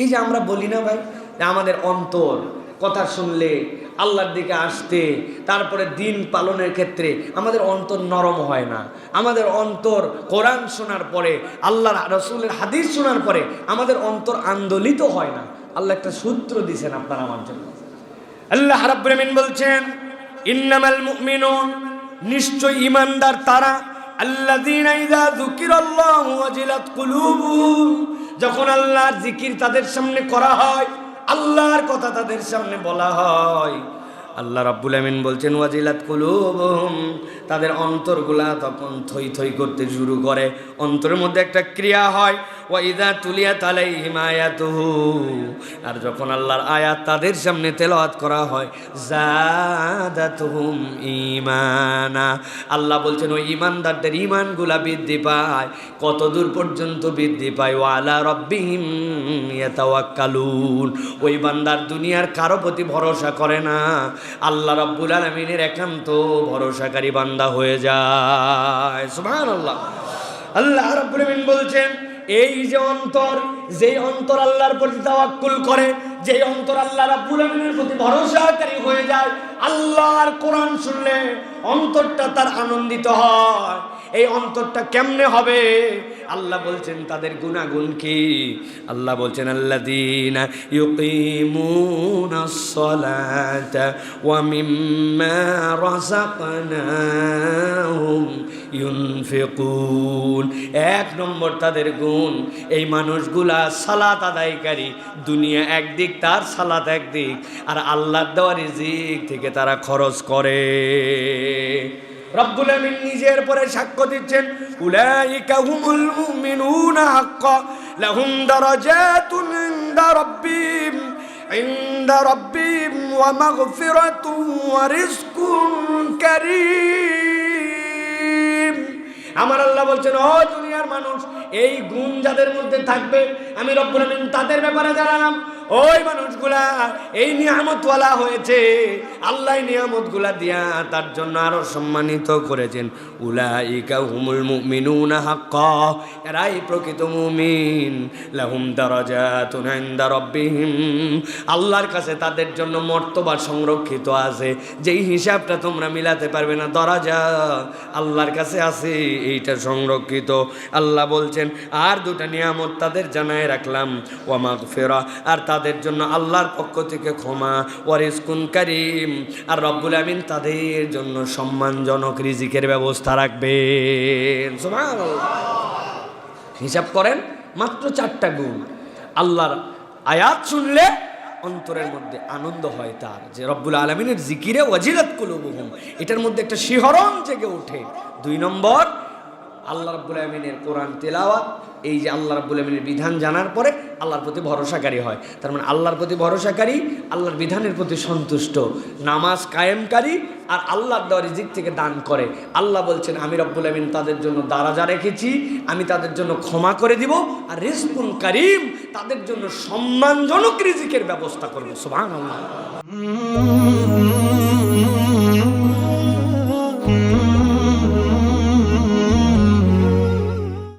এই যে আমরা বলি না ভাই আমাদের অন্তর, কথা শুনলে আল্লাহর দিকে আসতে, তারপরে দিন পালনের ক্ষেত্রে আমাদের অন্তর নরম হয় না। আমাদের অন্তর কোরআন শোনার পরে, আল্লাহর রসুলের হাদিস শোনার পরে আমাদের অন্তর আন্দোলিত হয় না। আল্লাহ একটা সূত্র দিছেন আপনার আমার জন্য। আল্লাহ রাব্বুল বলছেন, ইন্নামাল মুমিনুন নিশ্চয় ঈমানদার তারা আল্লাযীনা যখন আল্লাহর জিকির তাদের সামনে করা হয়, আল্লাহর কথা তাদের সামনে বলা হয়, আল্লাহ রাব্বুল আমিন বলছেন, ওয়াজিলাত কুলুবুহুম, তাদের অন্তরগুলা তখন থই থই করতে শুরু করে। অন্তরের মধ্যে একটা ক্রিয়া হয় ওয়াইদা তুলিয়াত আলাইহিম আয়াতুহু। আর যখন আল্লাহর আয়াত তাদের সামনে তেলাওয়াত করা হয় জাদাতুহুম ঈমানা। আল্লাহ বলছেন, ওই ঈমানদারদের ঈমানগুলা বৃদ্ধি পায় কত দূর পর্যন্ত বৃদ্ধি পায়? ওয়ালা রব্বিহিম ইয়াতাওয়াক্কালুন। ওই বান্দার দুনিয়ার কারও প্রতি ভরসা করে না। আল্লাহ রাব্বুল আলামিনের একান্ত ভরসাকারী বান্দা হয়ে যায়। সুবহানাল্লাহ। আল্লাহ রাব্বুল আলামিন বলছেন এই যে অন্তর, যেই অন্তর আল্লাহর প্রতি তাওয়াক্কুল করে, যেই অন্তর আল্লাহ রাব্বুল আলামিনের প্রতি ভরসাকারী হয়ে যায়, আল্লাহর কোরআন শুনলে অন্তরটা তার আনন্দিত হয়। এই অন্তরটা কেমনে হবে? আল্লাহ বলছেন, তাদের গুণাগুণ কি? আল্লাহ বলছেন ইউকিমুনাস সালাতা ওয়া মিম্মা রাযাকনাহুম ইউনফিকুন। এক নম্বর তাদের গুণ, এই মানুষগুলা সালাত আদায়কারী। দুনিয়া একদিক, তার সালাত একদিক। আর আল্লাহ দেওয়া রিজিক থেকে তারা খরচ করে। রব্বুল আমিন নিজের পরে সাক্ষ্য দিচ্ছেন, উলাইকা হুমুল মুমিনুনা হাক্কা, লাহুম দারাজাতুন ইনদা রাব্বিহিম ইনদা রাব্বিহিম ওয়া মাগফিরাতুন ওয়া রিজকুন কারীম। আমার আল্লাহ বলছেন, ও দুনিয়ার মানুষ, এই গুণ যাদের মধ্যে থাকবে, আমি রব্বুল আমিন তাদের ব্যাপারে জানালাম। ওই মানুষগুলা, এই নিয়ামতওয়ালা হয়েছে। আল্লাহ নিয়ামতগুলা দিয়া তার জন্য আরও সম্মানিত করেছেন। উলাইকা হুমুল মুমিনুনা হাক্কা। এরাই প্রকৃত মুমিন। লাহুম দারাজাতুন ইনদা রাব্বিহিম। আল্লাহর কাছে তাদের জন্য মর্তবা সংরক্ষিত আছে। যেই হিসাবটা তোমরা মিলাতে পারবে না, দরাজা আল্লাহর কাছে আছে, এইটা সংরক্ষিত। আল্লাহ বলছেন, আর দুটা নিয়ামত তাদের জানায় রাখলাম। ওয়ামাগ ফেরা আর তাদের জন্য আল্লাহর পক্ষ থেকে ক্ষমা ওয়ারিসকুন কারিম। আর রব্বুল আমিন তাদের জন্য সম্মানজনক রিজিকের ব্যবস্থা রাখবেন। হিসাব করেন, মাত্র চারটা গুণ। আল্লাহর আয়াত শুনলে অন্তরের মধ্যে আনন্দ হয় তার, যে রব্বুল আলমিনের জিকিরে ওয়াজিরাত কুলুবুহুম। এটার মধ্যে একটা শিহরণ জেগে ওঠে। দুই নম্বর আল্লাহ রাব্বুল আলমিনের কোরআন তেলাওয়াত, এই যে আল্লাহ রাব্বুল আলমিনের বিধান জানার পরে আল্লাহর প্রতি ভরসাকারী হয়। তার মানে আল্লাহর প্রতি ভরসাকারী, আল্লাহর বিধানের প্রতি সন্তুষ্ট, নামাজ কায়েমকারী আর আল্লাহর দেওয়া রিজিক থেকে দান করে। আল্লাহ বলছেন, আমি রব্বুল আমিন তাদের জন্য দারাজা রেখেছি, আমি তাদের জন্য ক্ষমা করে দিব আর রিজকুন কারিম, তাদের জন্য সম্মানজনক রিজিকের ব্যবস্থা করব। সুবহানাল্লাহ।